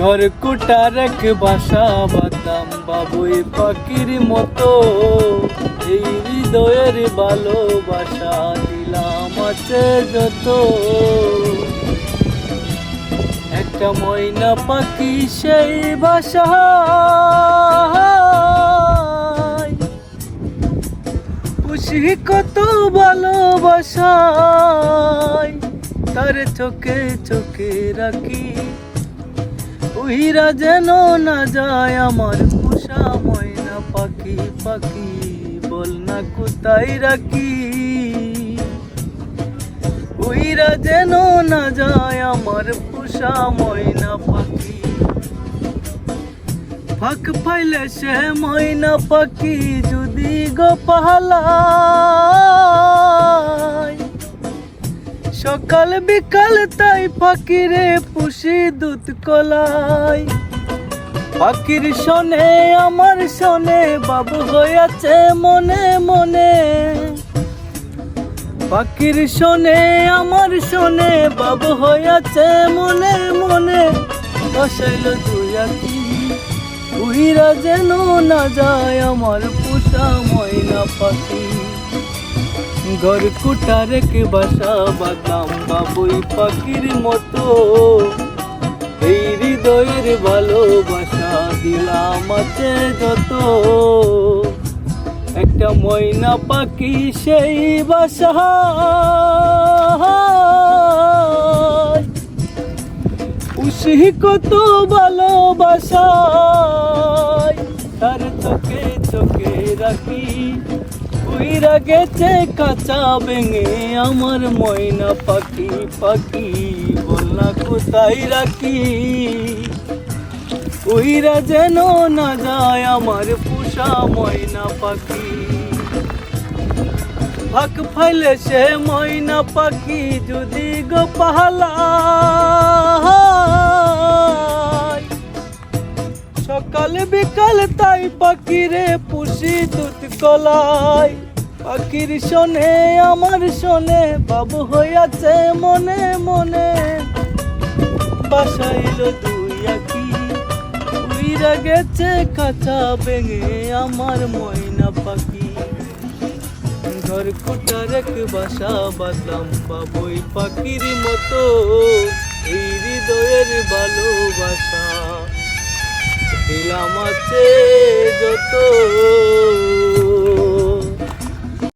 ঘর কুটার এক বাসা বাতাম বাবুই পাখির মতো। এই হৃদয়ের ভালোবাসা দিলাম আছে যত। একটা ময়না পাখি সেই বাসা খুশি কত ভালোবাসায়, তার চোখে চোখে রাখি উহিরা যেন না যায় আমার পোষা ময়না পাখি পাখি বল না কোথায় রাখি। উইরা যেন না যায় আমার পোষা ময়না পাখি। ফাঁক পাইলে সে ময়না পাখি যদি গো সকাল বিকাল তাই পাখিরে পুষি দুধ কলাই। পাখির শোনে, আমার শোনে, বাবু হইয়াছে মনে মনে। পাখির শোনে, আমার শোনে, বাবু হইয়াছে মনে মনে। বসাইল দুই আখি উইরা যেন না যায় আমার পোষা ময়না পাখি। ঘর কুটা বাসা বাদাম বাবুই পাখির মতো। এই হৃদয়ের ভালোবাসা দিলাম আছে যত। একটা ময়না পাখি সেই বাসা। উসি কত ভালোবাসা। উইরা গেছে কাঁচা ভেঙে, আমার ময়না পাখি পাখি বলনা কোথায় রাখি? উইরা যেন না যায় আমার পোষা ময়না পাখি। ফাঁক ফাইলে সে ময়না পাখি যদি গো পাহালা সকাল বিকাল তাই পাখিরে পুষি দুধ কলাই পাখির শোনে, আমার শোনে, বাবু হইয়াছে মনে মনে। বাসাইল দুই আখি উইরা গেছে কাঁচা ভেঙে আমার ময়না পাখি। ঘর কোটার এক বাসা বাদলাম বাবুই পাখির মতো, এই হৃদয়ের ভালোবাসা। দিলাম আছে যত